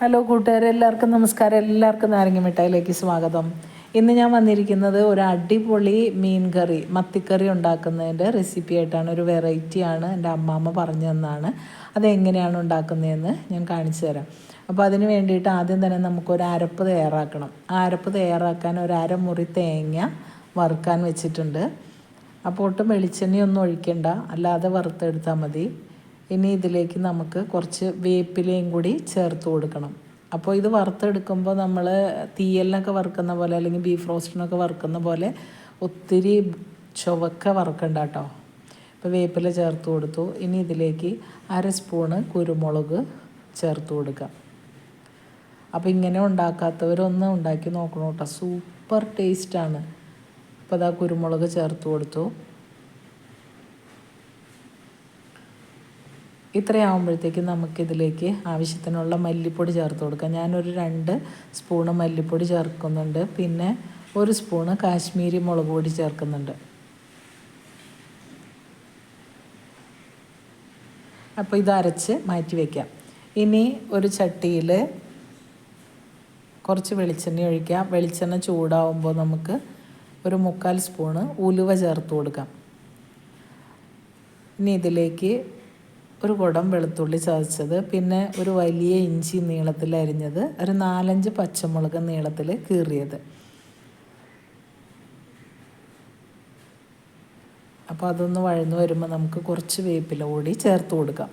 Hello കൂട്ടുകാരെ എല്ലാവർക്കും നമസ്കാരം. എല്ലാവർക്കും നാരങ്ങ മിഠായിലേക്ക് സ്വാഗതം. ഇന്ന് ഞാൻ വന്നിരിക്കുന്നത് ഒരു അടിപൊളി മീൻ കറി മത്തിക്കറി ഉണ്ടാക്കുന്നതിന്റെ റെസിപ്പി ആയിട്ടാണ്. ഒരു വെറൈറ്റിയാണ് എന്റെ അമ്മാമ്മ പറഞ്ഞു തന്നാണ് അതെങ്ങനെയാണ് ഉണ്ടാക്കുന്നതെന്ന് ഞാൻ കാണിച്ചു തരാം. അപ്പോൾ അതിന് വേണ്ടിയിട്ട് ആദ്യം തന്നെ നമുക്കൊരു അരപ്പ് തയ്യാറാക്കണം. ആ അരപ്പ് തയ്യാറാക്കാൻ ഒരു അരമുറി തേങ്ങ വറുക്കാൻ വെച്ചിട്ടുണ്ട്. അപ്പോൾ ഒട്ടും വെളിച്ചെണ്ണയൊന്നും ഒഴിക്കണ്ട. അല്ലാതെ വറുത്തെടുത്താൽ മതി. ഇനി ഇതിലേക്ക് നമുക്ക് കുറച്ച് വേപ്പിലയും കൂടി ചേർത്ത് കൊടുക്കണം. അപ്പോൾ ഇത് വറുത്തെടുക്കുമ്പോൾ നമ്മൾ തീയലിനൊക്കെ വറുക്കുന്ന പോലെ അല്ലെങ്കിൽ ബീഫ് റോസ്റ്റിനൊക്കെ വറുക്കുന്ന പോലെ ഒത്തിരി ചുവക്ക വറുക്കണ്ട കേട്ടോ ഇപ്പോൾ വേപ്പില ചേർത്ത് കൊടുത്തു. ഇനി ഇതിലേക്ക് അര സ്പൂണ് കുരുമുളക് ചേർത്ത് കൊടുക്കാം. അപ്പോൾ ഇങ്ങനെ ഉണ്ടാക്കാത്തവരൊന്ന് ഉണ്ടാക്കി നോക്കണം കേട്ടോ സൂപ്പർ ടേസ്റ്റാണ് അപ്പോൾ അതാ കുരുമുളക് ചേർത്ത് കൊടുത്തു. ഇത്രയാകുമ്പോഴത്തേക്ക് നമുക്കിതിലേക്ക് ആവശ്യത്തിനുള്ള മല്ലിപ്പൊടി ചേർത്ത് കൊടുക്കാം. ഞാനൊരു രണ്ട് സ്പൂണ് മല്ലിപ്പൊടി ചേർക്കുന്നുണ്ട്. പിന്നെ ഒരു സ്പൂണ് കാശ്മീരി മുളക് പൊടി ചേർക്കുന്നുണ്ട്. അപ്പോൾ ഇത് അരച്ച് മാറ്റി വയ്ക്കാം ഇനി ഒരു ചട്ടിയിൽ കുറച്ച് വെളിച്ചെണ്ണ ഒഴിക്കാം. വെളിച്ചെണ്ണ ചൂടാവുമ്പോൾ നമുക്ക് ഒരു മുക്കാൽ സ്പൂണ് ഉലുവ ചേർത്ത് കൊടുക്കാം. ഇനി ഇതിലേക്ക് ഒരു കുടം വെളുത്തുള്ളി ചതച്ചത് പിന്നെ ഒരു വലിയ ഇഞ്ചി നീളത്തിൽ അരിഞ്ഞത് ഒരു നാലഞ്ച് പച്ചമുളക് നീളത്തിൽ കീറിയത്. അപ്പോൾ അതൊന്ന് വഴന്നു വരുമ്പോൾ നമുക്ക് കുറച്ച് വേപ്പില കൂടി ചേർത്ത് കൊടുക്കാം.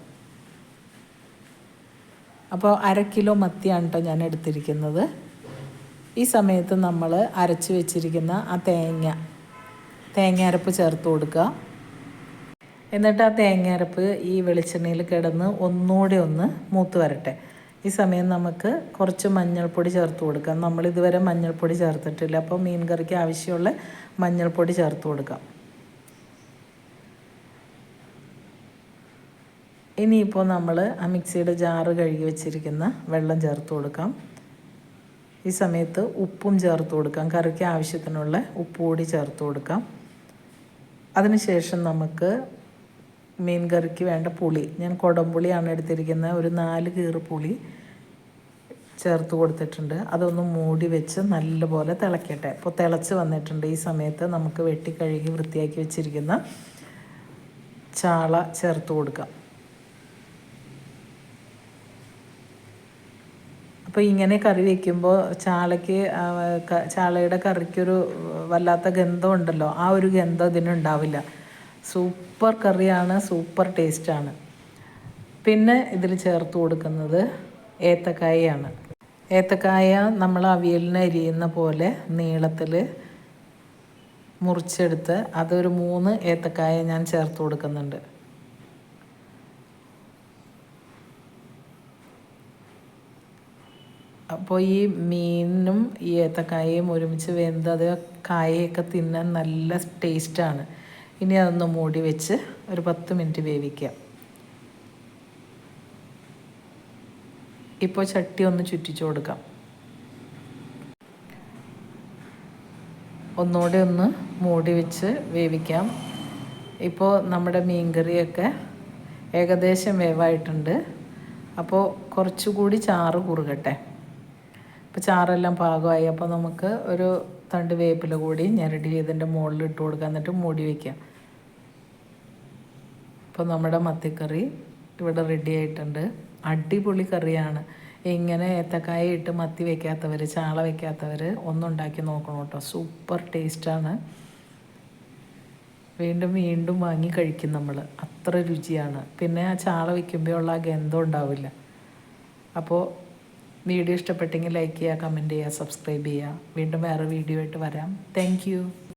അപ്പോൾ അര കിലോ മത്തിയാണ് കേട്ടോ ഞാൻ എടുത്തിരിക്കുന്നത്. ഈ സമയത്ത് നമ്മൾ അരച്ച് വെച്ചിരിക്കുന്ന ആ തേങ്ങ തേങ്ങ അരപ്പ് ചേർത്ത് കൊടുക്കുക. എന്നിട്ട് ആ തേങ്ങയരപ്പ് ഈ വെളിച്ചെണ്ണയിൽ കിടന്ന് ഒന്നുകൂടി ഒന്ന് മൂത്ത് വരട്ടെ. ഈ സമയം നമുക്ക് കുറച്ച് മഞ്ഞൾപ്പൊടി ചേർത്ത് കൊടുക്കാം. നമ്മൾ ഇതുവരെ മഞ്ഞൾപ്പൊടി ചേർത്തിട്ടില്ല. അപ്പോൾ മീൻ കറിക്ക് ആവശ്യമുള്ള മഞ്ഞൾപ്പൊടി ചേർത്ത് കൊടുക്കാം. ഇനിയിപ്പോൾ നമ്മൾ ആ മിക്സിയുടെ ജാറ് കഴുകി വെച്ചിരിക്കുന്ന വെള്ളം ചേർത്ത് കൊടുക്കാം. ഈ സമയത്ത് ഉപ്പും ചേർത്ത് കൊടുക്കാം. കറിക്ക് ആവശ്യത്തിനുള്ള ഉപ്പ് കൂടി ചേർത്ത് കൊടുക്കാം. അതിനുശേഷം നമുക്ക് മീൻ കറിക്ക് വേണ്ട പുളി. ഞാൻ കുടംപുളിയാണ് എടുത്തിരിക്കുന്നത്. ഒരു നാല് കീറ് പുളി ചേർത്ത് കൊടുത്തിട്ടുണ്ട്. അതൊന്ന് മൂടി വെച്ച് നല്ലപോലെ തിളക്കട്ടെ. അപ്പോൾ തിളച്ച് വന്നിട്ടുണ്ട്. ഈ സമയത്ത് നമുക്ക് വെട്ടി കഴുകി വൃത്തിയാക്കി വെച്ചിരിക്കുന്ന ചാള ചേർത്ത് കൊടുക്കാം. അപ്പോൾ ഇങ്ങനെ കറി വയ്ക്കുമ്പോൾ ചാളയ്ക്ക് ചാളയുടെ കറിക്കൊരു വല്ലാത്ത ഗന്ധം ഉണ്ടല്ലോ. ആ ഒരു ഗന്ധം ഇതിനുണ്ടാവില്ല സൂപ്പർ കറിയാണ് സൂപ്പർ ടേസ്റ്റാണ്. പിന്നെ ഇതിൽ ചേർത്ത് കൊടുക്കുന്നത് ഏത്തക്കായയാണ്. ഏത്തക്കായ നമ്മൾ അവിയലിന് അരിയുന്ന പോലെ നീളത്തിൽ മുറിച്ചെടുത്ത് അതൊരു മൂന്ന് ഏത്തക്കായ ഞാൻ ചേർത്ത് കൊടുക്കുന്നുണ്ട്. അപ്പോൾ ഈ മീനും ഈ ഏത്തക്കായയും ഒരുമിച്ച് വെന്ത് അത് കായയൊക്കെ തിന്നാൻ നല്ല ടേസ്റ്റാണ്. ഇനി അതൊന്ന് മൂടി വെച്ച് ഒരു പത്ത് മിനിറ്റ് വേവിക്കാം. ഇപ്പോൾ ചട്ടി ഒന്ന് ചുറ്റിച്ചു കൊടുക്കാം. ഒന്നുകൂടി ഒന്ന് മൂടി വെച്ച് വേവിക്കാം. ഇപ്പോൾ നമ്മുടെ മീൻകറിയൊക്കെ ഏകദേശം വേവായിട്ടുണ്ട്. അപ്പോൾ കുറച്ചുകൂടി ചാറ് കുറുകട്ടെ. ഇപ്പോൾ ചാറെല്ലാം പാകമായി. അപ്പോൾ നമുക്ക് ഒരു തണ്ട് വേപ്പില കൂടി ഞെരടി ഇതിന്റെ മുകളിൽ ഇട്ട് കൊടുക്കുക എന്നിട്ട് മൂടി വയ്ക്കാം അപ്പോൾ നമ്മുടെ മത്തിക്കറി ഇവിടെ റെഡി ആയിട്ടുണ്ട്. അടിപൊളി കറിയാണ്. ഇങ്ങനെ ഏത്തക്കായ ഇട്ട് മത്തി വയ്ക്കാത്തവർ ചാള വയ്ക്കാത്തവർ ഒന്നുണ്ടാക്കി നോക്കണം കേട്ടോ. സൂപ്പർ ടേസ്റ്റാണ് വീണ്ടും വീണ്ടും വാങ്ങി കഴിക്കും നമ്മൾ അത്ര രുചിയാണ്. പിന്നെ ആ ചാള വയ്ക്കുമ്പോൾ ഉള്ള ആ ഗന്ധം ഉണ്ടാവില്ല. അപ്പോൾ വീഡിയോ ഇഷ്ടപ്പെട്ടെങ്കിൽ ലൈക്ക് ചെയ്യുക കമന്റ് ചെയ്യുക സബ്സ്ക്രൈബ് ചെയ്യുക. വീണ്ടും വേറെ വീഡിയോ ആയിട്ട് വരാം. താങ്ക്